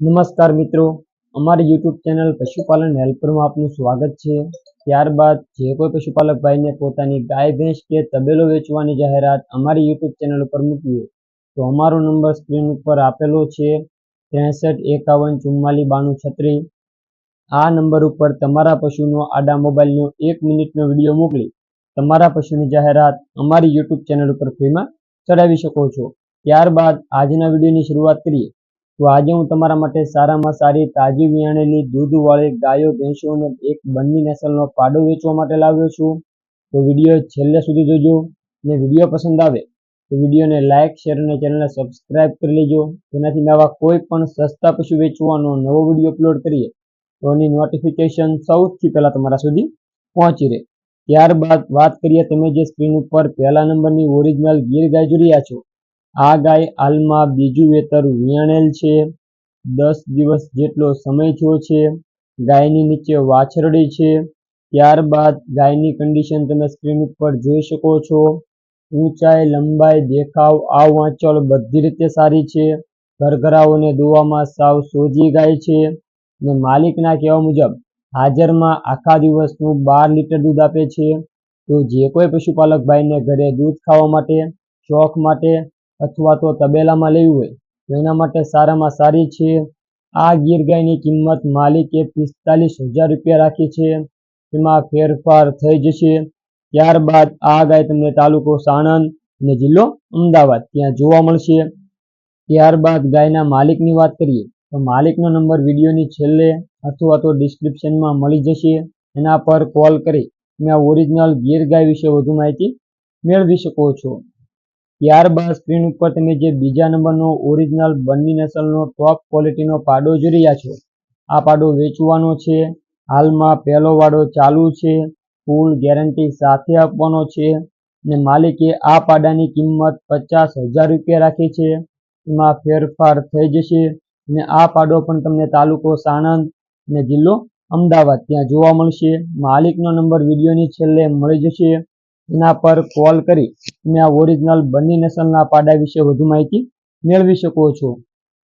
નમસ્કાર મિત્રો. અમારી યુટ્યુબ ચેનલ પશુપાલન હેલ્પરમાં આપનું સ્વાગત છે. ત્યારબાદ જે કોઈ પશુપાલક ભાઈને પોતાની ગાય, ભેંસ કે તબેલો વેચવાની જાહેરાત અમારી યુટ્યુબ ચેનલ ઉપર હોય, તો અમારો નંબર સ્ક્રીન ઉપર આપેલો છે. ત્રેસઠ એકાવન ચુમ્માલીસ બાણું છત્રીસ. આ નંબર ઉપર તમારા પશુનો આડા મોબાઈલનો એક મિનિટનો વીડિયો મોકલી તમારા પશુની જાહેરાત અમારી યુટ્યુબ ચેનલ ઉપર ફ્રીમાં ચડાવી શકો છો. ત્યારબાદ આજના વિડીયોની શરૂઆત કરીએ. તો આજે હું તમારા માટે સારામાં સારી તાજી વિયાણેલી દૂધવાળી ગાયો, ભેંસો અને એક બંની નસલનો પાડો વેચવા માટે લાવ્યો છું. તો વીડિયો છેલ્લે સુધી જોજો અને વીડિયો પસંદ આવે તો વિડીયોને લાઇક શેર અને ચેનલને સબસ્ક્રાઇબ કરી લેજો. તેનાથી નવા કોઈ પણ સસ્તા પશુ વેચવાનો નવો વીડિયો અપલોડ કરીએ તો એની નોટિફિકેશન સૌથી પહેલાં તમારા સુધી પહોંચી રહે. ત્યારબાદ વાત કરીએ તમે જે સ્ક્રીન ઉપર પહેલા નંબરની ઓરિજિનલ ગીર ગાય જોઈ રહ્યા છો. આ ગાય હાલમાં બીજું વેતર વિયાણેલ છે. દસ દિવસ જેટલો સમય થયો છે. ગાયની નીચે વાછરડી છે. ત્યારબાદ ગાયની કન્ડિશન તમે સ્ક્રીન ઉપર જોઈ શકો છો. ઊંચાઈ, લંબાઈ, દેખાવ આ વાંચળ બધી રીતે સારી છે. ઘરઘરાઓને દોવામાં સાવ સોજી ગાય છે ને માલિકના કહેવા મુજબ હાજરમાં આખા દિવસનું બાર લીટર દૂધ આપે છે. તો જે કોઈ પશુપાલક ભાઈને ઘરે દૂધ ખાવા માટે શોખ માટે અથવા તો તબેલામાં લેવી હોય, તો એના માટે સારામાં સારી છે. આ ગીર ગાયની કિંમત માલિકે પિસ્તાલીસ હજાર રૂપિયા રાખી છે. તેમાં ફેરફાર થઈ જશે. ત્યારબાદ આ ગાય તમને તાલુકો સાણંદ અને જિલ્લો અમદાવાદ ત્યાં જોવા મળશે. ત્યારબાદ ગાયના માલિકની વાત કરીએ, તો માલિકનો નંબર વિડીયોની છેલ્લે અથવા તો ડિસ્ક્રિપ્શનમાં મળી જશે. એના પર કોલ કરી તમે ઓરિજિનલ ગીર ગાય વિશે વધુ માહિતી મેળવી શકો છો. ત્યારબાદ સ્ક્રીન ઉપર તમે જે બીજા નંબરનો ઓરિજિનલ બન્ની નસલનો ટોપ ક્વોલિટીનો પાડો જોઈ રહ્યા છો. આ પાડો વેચવાનો છે. હાલમાં પહેલો વાડો ચાલુ છે. ફૂલ ગેરંટી સાથે આપવાનો છે. ને માલિકે આ પાડાની કિંમત પચાસ હજાર રૂપિયા રાખી છે. એમાં ફેરફાર થઈ જશે. ને આ પાડો પણ તમને તાલુકો સાણંદ ને જિલ્લો અમદાવાદ ત્યાં જોવા મળશે. માલિકનો નંબર વિડીયોની છેલ્લે મળી જશે. એના પર કોલ કરી તમે આ ઓરિજિનલ બંને નસલના પાડા વિશે વધુ માહિતી મેળવી શકો છો.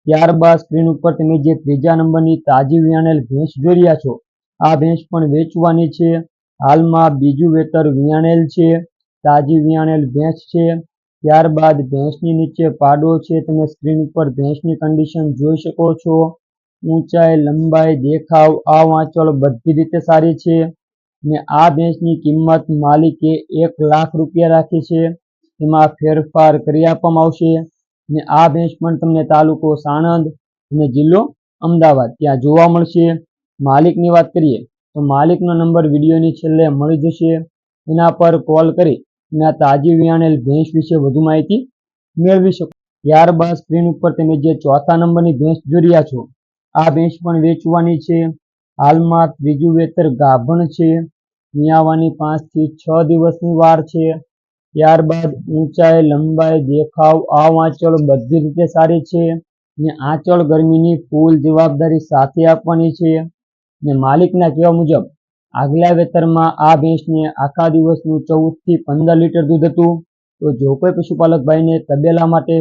ત્યારબાદ સ્ક્રીન ઉપર તમે જે ત્રીજા નંબરની તાજી વિયાણેલ ભેંસ જોઈ રહ્યા છો, આ ભેંસ પણ વેચવાની છે. હાલમાં બીજું વેતર વિયાણેલ છે, તાજી વિયાણેલ ભેંસ છે. ત્યારબાદ ભેંસની નીચે પાડો છે, તમે સ્ક્રીન ઉપર ભેંસની કન્ડિશન જોઈ શકો છો. ઊંચાઈ, લંબાઈ, દેખાવ, આ વાંચળ બધી રીતે સારી છે. ને આ ભેંસની કિંમત માલિકે એક લાખ રૂપિયા રાખી છે. એમાં ફેરફાર કરી આપવામાં આવશે. ને આ ભેંસ પણ તમને તાલુકો સાણંદ અને જિલ્લો અમદાવાદ ત્યાં જોવા મળશે. માલિકની વાત કરીએ તો માલિકનો નંબર વિડીયોની છેલ્લે મળી જશે. એના પર કોલ કરી અને તાજી વિયાણેલ ભેંસ વિશે વધુ માહિતી મેળવી શકો. ત્યારબાદ સ્ક્રીન ઉપર તમે જે ચોથા નંબરની ભેંસ જોઈ રહ્યા છો, આ ભેંસ પણ વેચવાની છે. હાલમાં ત્રીજું વેતર ગાભણ છે. મિયાવાની પાંચથી છ દિવસની વાર છે. ત્યારબાદ ઊંચાઈ, લંબાઈ, દેખાવ આ વાંચળ બધી રીતે સારી છે ને આંચળ ગરમીની ફૂલ જવાબદારી સાથે આપવાની છે ને માલિકના કહેવા મુજબ, આગલા વેતરમાં આ ભેંસને આખા દિવસનું ચૌદથી પંદર લીટર દૂધ હતું. તો જો કોઈ પશુપાલક ભાઈને તબેલા માટે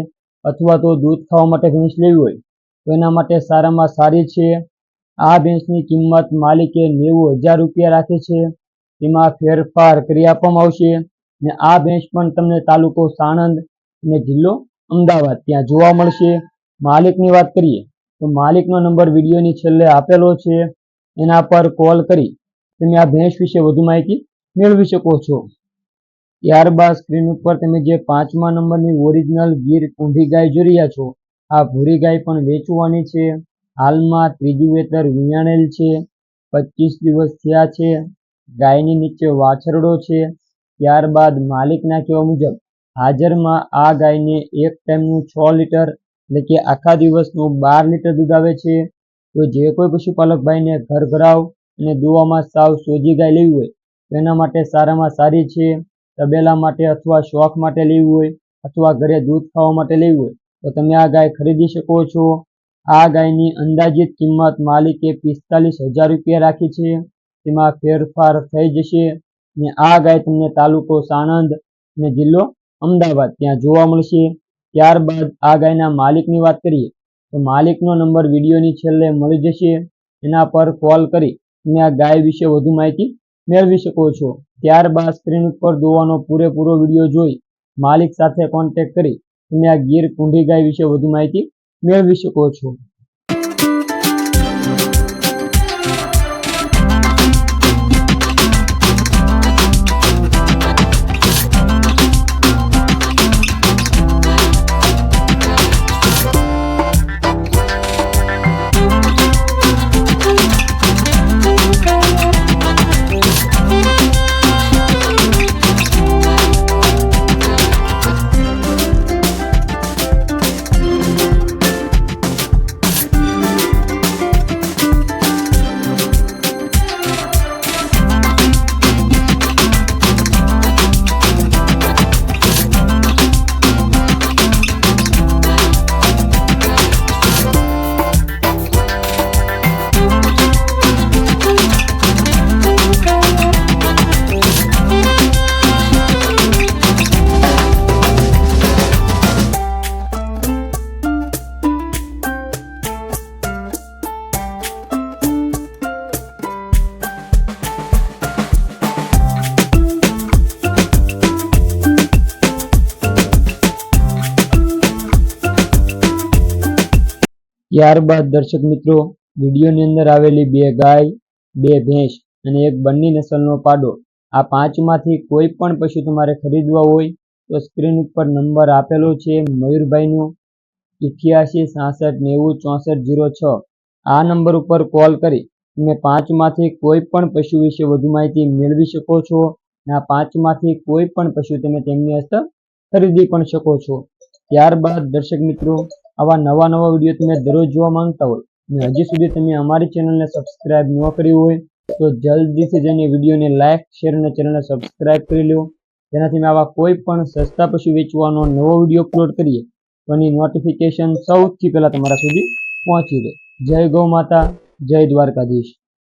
અથવા તો દૂધ ખાવા માટે ભેંસ લેવી હોય, તો એના માટે સારામાં સારી છે. આ ભેંસની કિંમત માલિકે નેવું હજાર રૂપિયા રાખી છે. તેમાં ફેરફાર કરી આપવામાં આવશે ને આ ભેંસ પણ તમને તાલુકો સાણંદ અને જિલ્લો અમદાવાદ ત્યાં જોવા મળશે. માલિકની વાત કરીએ તો માલિકનો નંબર વિડીયોની છેલ્લે આપેલો છે. એના પર કોલ કરી તમે આ ભેંસ વિશે વધુ માહિતી મેળવી શકો છો. ત્યારબાદ સ્ક્રીન ઉપર તમે જે પાંચમા નંબરની ઓરિજિનલ ગીર કુંભી ગાય જોઈ રહ્યા છો, આ ભૂરી ગાય પણ વેચવાની છે. હાલમાં ત્રીજું વેતર વિયાણેલ છે પચીસ દિવસ થયા છે, ગાયની નીચે વાછરડો છે, ત્યારબાદ માલિકના કહેવા મુજબ હાજરમાં આ ગાયને એક ટાઈમનું છ લીટર એટલે કે આખા દિવસનું બાર લીટર દૂધ આવે છે. તો જે કોઈ પશુપાલક ભાઈને ઘરઘરાવ અને દોવામાં સાવ સોજી ગાય લેવી હોય, તેના માટે સારામાં સારી છે, તબેલા માટે અથવા શોખ માટે લેવી હોય, અથવા ઘરે દૂધ ખાવા માટે લેવી હોય, તો તમે આ ગાય ખરીદી શકો છો. આ ગાયની અંદાજિત કિંમત માલિકે પિસ્તાલીસ હજાર રૂપિયા રાખી છે. તેમાં ફેરફાર થઈ જશે ને આ ગાય તમને તાલુકો સાણંદ અને જિલ્લો અમદાવાદ ત્યાં જોવા મળશે. ત્યારબાદ આ ગાયના માલિકની વાત કરીએ તો માલિકનો નંબર વિડીયોની છેલ્લે મળી જશે. એના પર કોલ કરી તમે આ ગાય વિશે વધુ માહિતી મેળવી શકો છો. ત્યારબાદ સ્ક્રીન ઉપર જોવાનો પૂરેપૂરો વીડિયો જોઈ માલિક સાથે કોન્ટેક્ટ કરી તમે આ ગીર કુંડી ગાય વિશે વધુ માહિતી મેળવી શકો છો. ત્યારબાદ દર્શક મિત્રો, વિડીયોની અંદર આવેલી બે ગાય, બે ભેંસ અને એક બંને નસલનો પાડો. આ પાંચમાંથી કોઈ પણ પશુ તમારે ખરીદવા હોય તો સ્ક્રીન ઉપર નંબર આપેલો છે મયુરભાઈનો ઇઠ્યાસી સાસઠ, નેવું, ચોસઠ, જીરો છ. આ નંબર ઉપર કોલ કરી તમે પાંચમાંથી કોઈ પણ પશુ વિશે વધુ માહિતી મેળવી શકો છો અને આ પાંચમાંથી કોઈ પણ પશુ તમે તેમની હસ્તે ખરીદી પણ શકો છો. ત્યારબાદ દર્શક મિત્રો આવા નવા નવા વીડિયો તમે દરરોજ જોવા માંગતા હોય અને હજી સુધી તમે અમારી ચેનલને સબસ્ક્રાઇબ ન કરી હોય, તો જલ્દીથી જઈને વિડીયોને લાઇક શેર અને ચેનલને સબસ્ક્રાઇબ કરી લો. તેનાથી અમે આવા કોઈ પણ સસ્તા પશુ વેચવાનો નવો વીડિયો અપલોડ કરીએ, તો એની નોટિફિકેશન સૌથી પહેલાં તમારા સુધી પહોંચી રહે. જય ગૌ માતા, જય દ્વારકાધીશ.